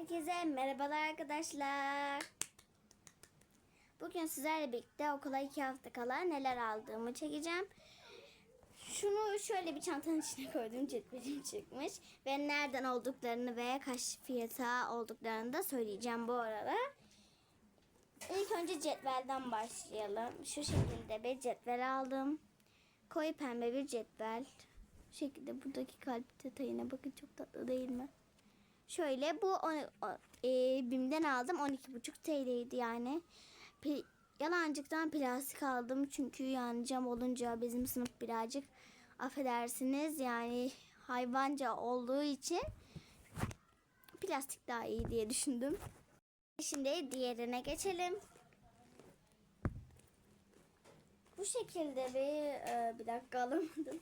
Herkese merhabalar arkadaşlar. Bugün sizlerle birlikte okula iki hafta kala neler aldığımı çekeceğim. Şunu şöyle bir çantanın içine koydum cetvelim çıkmış. Ve nereden olduklarını ve kaç fiyata olduklarını da söyleyeceğim bu arada. İlk önce cetvelden başlayalım. Şu şekilde bir cetvel aldım. Koyu pembe bir cetvel. Şu şekilde buradaki kalp detayına bakın çok tatlı değil mi? Şöyle bu on, e, BİM'den aldım 12,5 TL'ydi yani. Pi- yalancıktan plastik aldım çünkü yani cam olunca bizim sınıf birazcık affedersiniz yani hayvanca olduğu için plastik daha iyi diye düşündüm. Şimdi diğerine geçelim. Bu şekilde bir e, bir dakika alamadım.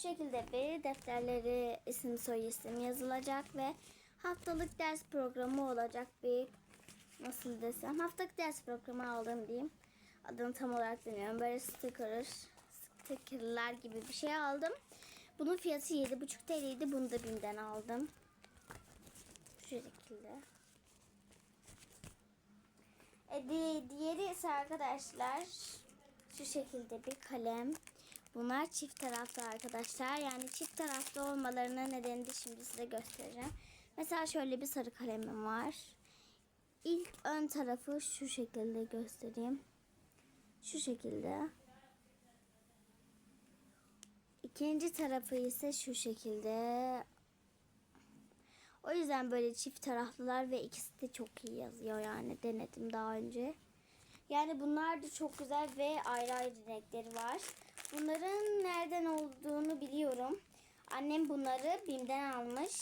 Bu şekilde bir defterleri isim soy isim yazılacak ve haftalık ders programı olacak bir nasıl desem haftalık ders programı aldım diyeyim. Adını tam olarak bilmiyorum. Böyle sticker, stickerlar gibi bir şey aldım. Bunun fiyatı 7,5 TL'ydi. Bunu da BİM'den aldım. Şu şekilde. E, di- diğeri ise arkadaşlar şu şekilde bir kalem. Bunlar çift taraflı arkadaşlar. Yani çift taraflı olmalarının nedeni de şimdi size göstereceğim. Mesela şöyle bir sarı kalemim var. İlk ön tarafı şu şekilde göstereyim. Şu şekilde. İkinci tarafı ise şu şekilde. O yüzden böyle çift taraflılar ve ikisi de çok iyi yazıyor yani denedim daha önce. Yani bunlar da çok güzel ve ayrı ayrı renkleri var. Bunların nereden olduğunu biliyorum. Annem bunları BİM'den almış.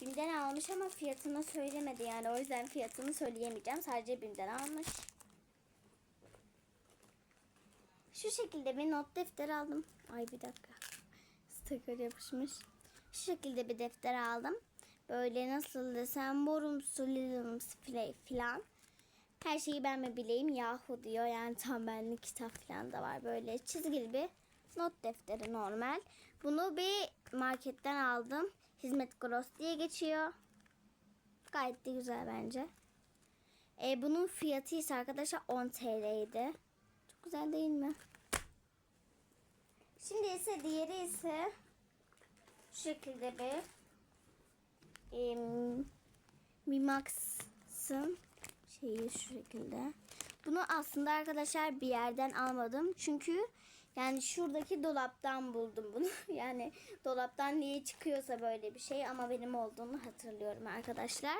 BİM'den almış ama fiyatını söylemedi yani. O yüzden fiyatını söyleyemeyeceğim. Sadece BİM'den almış. Şu şekilde bir not defteri aldım. Ay bir dakika. Sticker yapışmış. Şu şekilde bir defter aldım. Böyle nasıl desem morumsu, lilamsı file- filan. Her şeyi ben mi bileyim yahu diyor. Yani tam benlik kitap falan da var. Böyle çizgili bir not defteri normal. Bunu bir marketten aldım. Hizmet Gross diye geçiyor. Gayet de güzel bence. E, bunun fiyatı ise arkadaşlar 10 TL'ydi. Çok güzel değil mi? Şimdi ise diğeri ise şu şekilde bir em, Mimax'ın şeyi şu şekilde. Bunu aslında arkadaşlar bir yerden almadım. Çünkü yani şuradaki dolaptan buldum bunu. yani dolaptan niye çıkıyorsa böyle bir şey ama benim olduğunu hatırlıyorum arkadaşlar.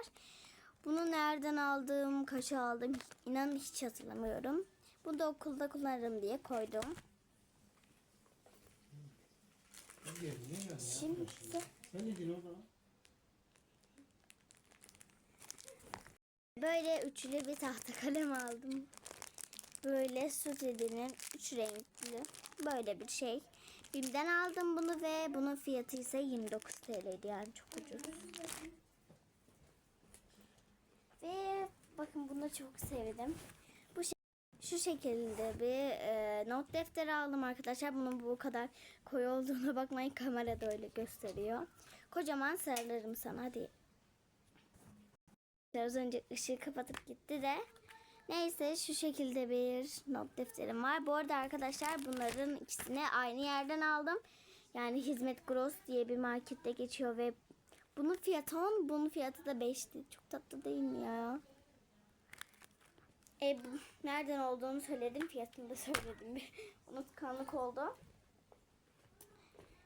Bunu nereden aldım, kaça aldım inanın hiç hatırlamıyorum. Bunu da okulda kullanırım diye koydum. Şimdi Sen ne diyorsun Böyle üçlü bir tahta kalem aldım. Böyle Suti'nin üç renkli böyle bir şey. Bim'den aldım bunu ve bunun fiyatı ise 29 TL'ydi yani çok ucuz. Ve bakın bunu çok sevdim. Bu şu şekilde bir e, not defteri aldım arkadaşlar. Bunun bu kadar koyu olduğuna bakmayın kamerada öyle gösteriyor. Kocaman sarılırım sana hadi Az önce ışığı kapatıp gitti de. Neyse şu şekilde bir not defterim var. Bu arada arkadaşlar bunların ikisini aynı yerden aldım. Yani Hizmet Gross diye bir markette geçiyor ve bunun fiyatı 10, bunun fiyatı da 5'ti. Çok tatlı değil mi ya? E, bu- nereden olduğunu söyledim, fiyatını da söyledim. Unutkanlık oldu.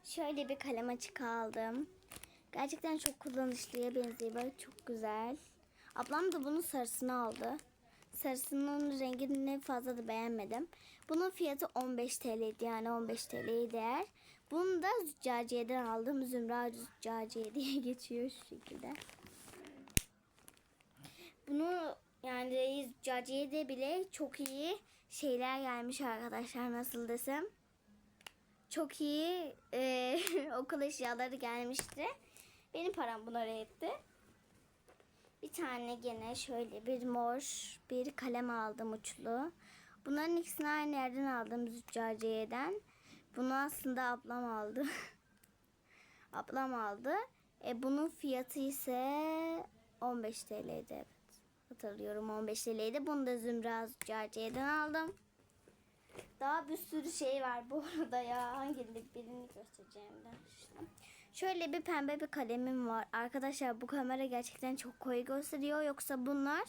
Şöyle bir kalem açık aldım. Gerçekten çok kullanışlıya benziyor. Böyle çok güzel. Ablam da bunun sarısını aldı. Sarısının rengini fazla da beğenmedim. Bunun fiyatı 15 TL'ydi yani 15 TL'ye değer. Bunu da Züccaciye'den aldım. Zümra Züccaciye diye geçiyor şu şekilde. Bunu yani Züccaciye'de bile çok iyi şeyler gelmiş arkadaşlar nasıl desem. Çok iyi e, okul eşyaları gelmişti. Benim param buna yetti. Bir tane gene şöyle bir mor bir kalem aldım uçlu. Bunların ikisini aynı yerden aldım Züccaciye'den. Bunu aslında ablam aldı. ablam aldı. E, bunun fiyatı ise 15 TL'ydi evet. Hatırlıyorum 15 TL'ydi. Bunu da Zümra Züccaciye'den aldım. Daha bir sürü şey var bu arada ya. Hangi birini göstereceğim de. işte. Şöyle bir pembe bir kalemim var. Arkadaşlar bu kamera gerçekten çok koyu gösteriyor. Yoksa bunlar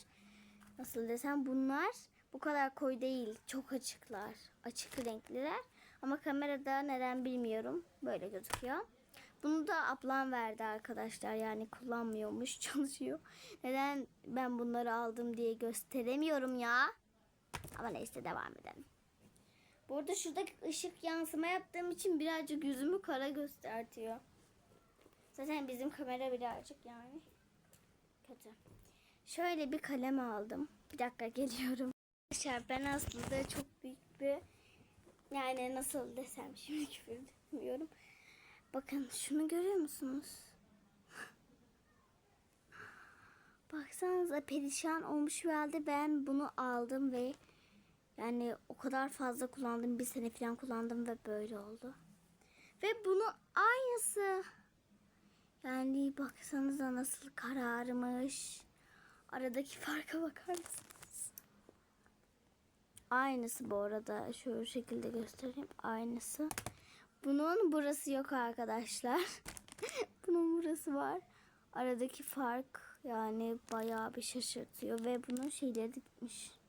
nasıl desem bunlar bu kadar koyu değil. Çok açıklar. Açık renkliler. Ama kamerada neden bilmiyorum. Böyle gözüküyor. Bunu da ablam verdi arkadaşlar. Yani kullanmıyormuş, çalışıyor. Neden ben bunları aldım diye gösteremiyorum ya. Ama neyse devam edelim. Bu arada şuradaki ışık yansıma yaptığım için birazcık yüzümü kara göstertiyor. Zaten bizim kamera birazcık yani kötü. Şöyle bir kalem aldım. Bir dakika geliyorum. Arkadaşlar ben aslında çok büyük bir yani nasıl desem şimdi küfür etmiyorum. Bakın şunu görüyor musunuz? Baksanıza perişan olmuş bir halde ben bunu aldım ve yani o kadar fazla kullandım. Bir sene falan kullandım ve böyle oldu. Ve bunu aynısı. Yani baksanıza nasıl kararmış. Aradaki farka bakar mısınız? Aynısı bu arada. Şu şekilde göstereyim. Aynısı. Bunun burası yok arkadaşlar. bunun burası var. Aradaki fark yani bayağı bir şaşırtıyor ve bunun şeyleri gitmiş.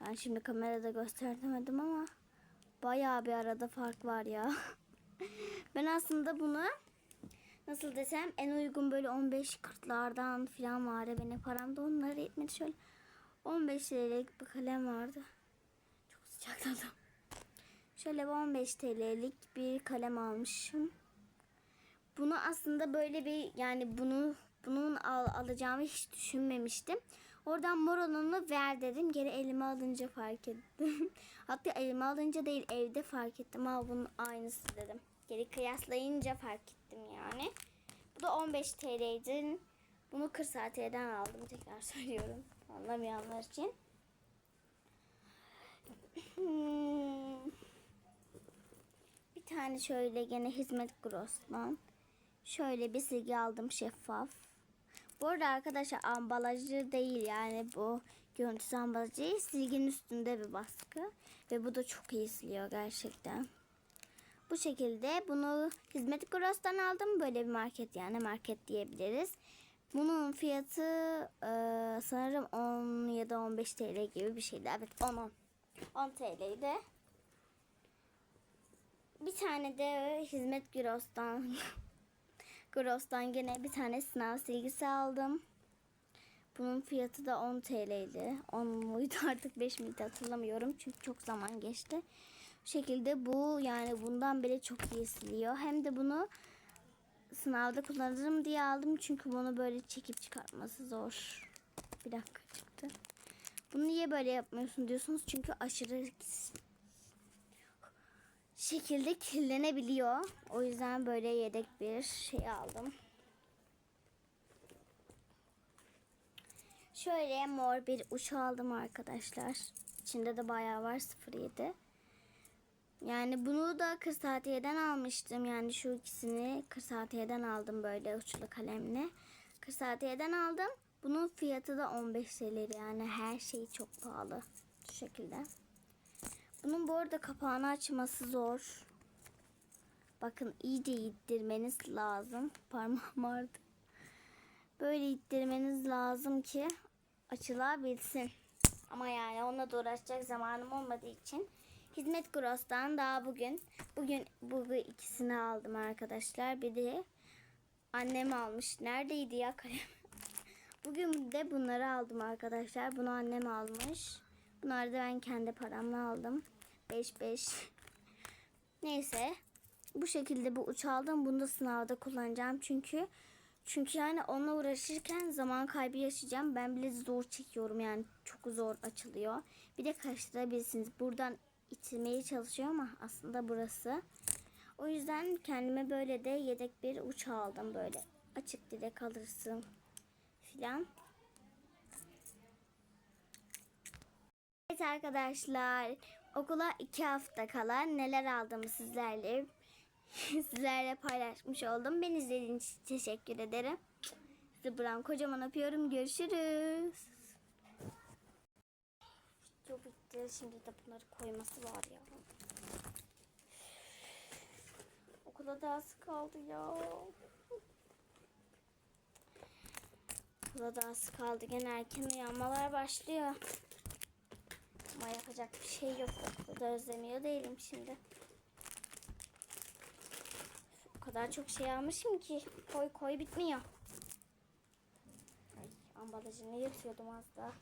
Ben şimdi kamerada gösteremedim ama bayağı bir arada fark var ya. ben aslında bunu nasıl desem en uygun böyle 15 kırklardan falan vardı. Benim param da onlara yetmedi. Şöyle 15 TL'lik bir kalem vardı. Çok sıcakladım. Şöyle bir 15 TL'lik bir kalem almışım. Bunu aslında böyle bir yani bunu bunun al, alacağımı hiç düşünmemiştim. Oradan mor olanını ver dedim. Geri elime alınca fark ettim. Hatta elime alınca değil evde fark ettim. Ha bunun aynısı dedim. Geri kıyaslayınca fark ettim yani. Bu da 15 TL'ydi. Bunu kırsaatiyeden aldım tekrar söylüyorum. Anlamayanlar için. Hmm. Bir tane şöyle gene hizmet gross'tan. Şöyle bir silgi aldım şeffaf. Bu arada arkadaşlar ambalajı değil yani bu görüntüsü ambalajı değil. Silginin üstünde bir baskı. Ve bu da çok iyi siliyor gerçekten. Bu şekilde bunu hizmet gross'tan aldım. Böyle bir market yani market diyebiliriz. Bunun fiyatı e, sanırım 10 ya da 15 TL gibi bir şeydi. Evet 10 10. 10 TL'ydi. Bir tane de hizmet gross'tan Gross'tan gene bir tane sınav silgisi aldım. Bunun fiyatı da 10 TL'ydi. 10 muydu artık 5 miydi hatırlamıyorum. Çünkü çok zaman geçti. Şekilde bu yani bundan bile çok iyi siliyor. Hem de bunu sınavda kullanırım diye aldım. Çünkü bunu böyle çekip çıkartması zor. Bir dakika çıktı. Bunu niye böyle yapmıyorsun diyorsunuz. Çünkü aşırı şekilde kirlenebiliyor. O yüzden böyle yedek bir şey aldım. Şöyle mor bir uç aldım arkadaşlar. İçinde de bayağı var 07. Yani bunu da kırsaatiyeden almıştım. Yani şu ikisini kırsaatiyeden aldım böyle uçlu kalemle. Kırsaatiyeden aldım. Bunun fiyatı da 15 TL yani her şey çok pahalı. Şu şekilde. Bunun bu arada kapağını açması zor. Bakın iyice ittirmeniz lazım. Parmağım vardı. Böyle ittirmeniz lazım ki açılabilsin. Ama yani onunla da uğraşacak zamanım olmadığı için Hizmet Gross'tan daha bugün bugün bu ikisini aldım arkadaşlar. Bir de annem almış. Neredeydi ya kalem? Bugün de bunları aldım arkadaşlar. Bunu annem almış. Bunları da ben kendi paramla aldım. 5-5. Neyse. Bu şekilde bu uç aldım. Bunu da sınavda kullanacağım. Çünkü çünkü yani onunla uğraşırken zaman kaybı yaşayacağım. Ben bile zor çekiyorum yani. Çok zor açılıyor. Bir de karıştırabilirsiniz. Buradan itilmeye çalışıyor ama aslında burası. O yüzden kendime böyle de yedek bir uç aldım böyle. Açık direk alırsın filan. Evet arkadaşlar okula iki hafta kala neler aldım sizlerle sizlerle paylaşmış oldum. Beni izlediğiniz için teşekkür ederim. Sizi buradan kocaman öpüyorum. Görüşürüz. Video bitti. Şimdi de bunları koyması var ya. Okula az kaldı ya. Okula az kaldı. Gene erken uyanmalar başlıyor. Ama yapacak bir şey yok. Okulu da özlemiyor değilim şimdi. O kadar çok şey almışım ki koy koy bitmiyor. Ay, ambalajını yırtıyordum az daha.